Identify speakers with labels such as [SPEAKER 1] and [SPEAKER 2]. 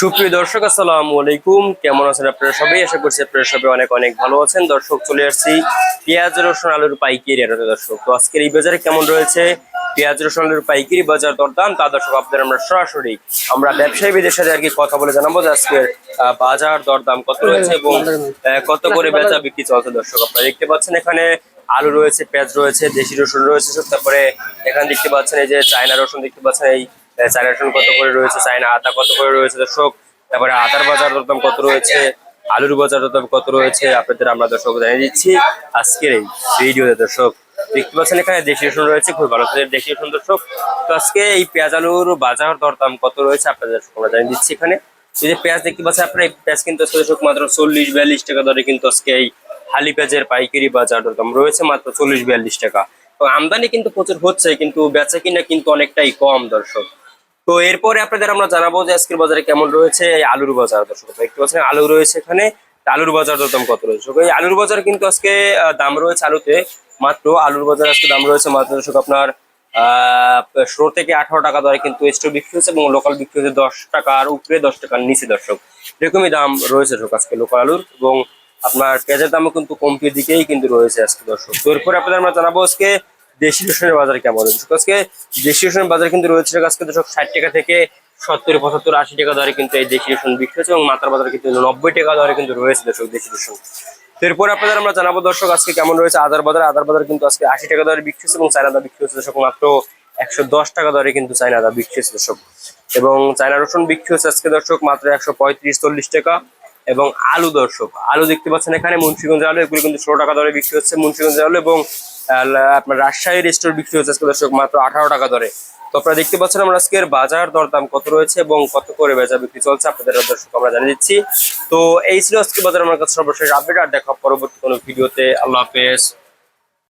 [SPEAKER 1] সুপ্রিয় দর্শক, আসসালামু আলাইকুম। কেমন আছেন আপনারা সবাই? আশা করছি আপনারা সবাই অনেক অনেক ভালো আছেন। দর্শক, চলে আসছি পেঁয়াজ, রসুন, আলুর পাইকারি আড়তে দর্শক, তো আজকের এই বাজারে কেমন রয়েছে? পেঁয়াজ, রসুন, আলুর পাইকারি বাজার দরদাম, তা দর্শক, আপনাদের আমরা সরাসরি আমরা ব্যবসায়ী বিদের সাথে আর কি কথা বলে জানাব যে আজকের বাজার দরদাম কত রয়েছে এবং কত করে বেচা বিক্রি চলছে। দর্শক, আপনারা দেখতে পাচ্ছেন এখানে আলু রয়েছে, পেঁয়াজ রয়েছে, দেশি রসুন রয়েছে। তারপরে এখানে দেখতে পাচ্ছেন এই যে চায়না রসুন, দেখতে পাচ্ছেন এই আহ, কত করে রয়েছে চায়না আদা কত করে রয়েছে দর্শক? তারপরে আদার বাজার দরদাম কত রয়েছে আলুর বাজার দরদাম কত রয়েছে আপনাদের আমরা দর্শক জানিয়ে দিচ্ছি আজকের এই ভিডিওতে দর্শক। দেখতে পাচ্ছেন এখানে দেশি রসুন রয়েছে খুব ভালো দেশি রসুন দর্শক। তো আজকে এই পেঁয়াজ আলুর বাজার দরদাম কত রয়েছে আপনাদের আমরা জানিয়ে দিচ্ছি এখানে। এই যে পেঁয়াজ দেখতে পাচ্ছেন আপনার এই পেঁয়াজ কিন্তু দর্শক মাত্র চল্লিশ বিয়াল্লিশ টাকা দরে কিন্তু আজকে এই হালি পেঁয়াজের পাইকারি বাজার দরদাম রয়েছে মাত্র চল্লিশ বিয়াল্লিশ টাকা। তো আমদানি কিন্তু প্রচুর হচ্ছে কিন্তু বেচা কিনা কিন্তু অনেকটাই কম দর্শক। তো এরপরে আপনাদের আমরা জানাব যে আজকের বাজারে কেমন রয়েছে এই আলুর বাজার, দর্শক, দেখতে পাচ্ছেন, আলু রয়েছে এখানে। আলুর বাজার দাম কত রয়েছে এই আলুর বাজার কিন্তু আজকে দাম রয়েছে আলুতে মাত্র, আলুর বাজার আজকে দাম রয়েছে মাত্র, দর্শক, আপনার, আহ, ষোলো থেকে আঠারো টাকা দরে কিন্তু স্টোর বিক্রি হচ্ছে এবং লোকাল বিক্রি হচ্ছে দশ টাকার উপরে, দশ টাকার নিচে, দর্শক। এরকমই দাম রয়েছে, দর্শক, আজকে লোকাল আলুর এবং আপনার পেঁয়াজের দামও কিন্তু কমতির দিকেই কিন্তু রয়েছে আজকে, দর্শক। তো এরপরে আপনাদের আমরা জানাব আজকে দেশি রসুনের বাজার কেমন আজকে দেশি রসুনের বাজার কিন্তু রয়েছে, আজকে দর্শক ষাট টাকা থেকে সত্তর, পঁচাত্তর, আশি টাকা দরে কিন্তু এই দেশি রসুন বিক্রি হচ্ছে এবং মাত্রার বাজার কিন্তু নব্বই টাকা দরে কিন্তু রয়েছে দর্শক দেশি রসুন এরপর আপনাদের আমরা জানাব দর্শক আজকে কেমন রয়েছে আদার বাজার। আদার বাজার কিন্তু আজকে আশি টাকা দরে বিক্রি হচ্ছে এবং চায়না দা বিক্রি হচ্ছে দর্শক মাত্র একশো দশ টাকা দরে কিন্তু চায়না দা বিক্রি হচ্ছে দর্শক। এবং চায়না রসুন বিক্রি হচ্ছে আজকে দর্শক মাত্র একশো পঁয়ত্রিশ চল্লিশ টাকা এবং আলু দর্শক, আলু দেখতে পাচ্ছেন এখানে মুন্সিগঞ্জের আলু, এগুলো কিন্তু ষোলো টাকা দরে বিক্রি হচ্ছে মুন্সিগঞ্জের আলু এবং আপনার রাজশাহীর স্টোর বিক্রি হচ্ছে আজকে দর্শক মাত্র আঠারো টাকা দরে। তো আপনারা দেখতে পাচ্ছেন আমরা আজকের বাজার দরদাম কত রয়েছে এবং কত করে বেচা বিক্রি চলছে আপনাদের দর্শক আমরা জানিয়ে দিচ্ছি। তো এই ছিল আজকে বাজার, আমার কাছে সর্বশেষ আপডেট আর দেখা পরবর্তী কোনো ভিডিওতে আল্লাহ হাফেজ।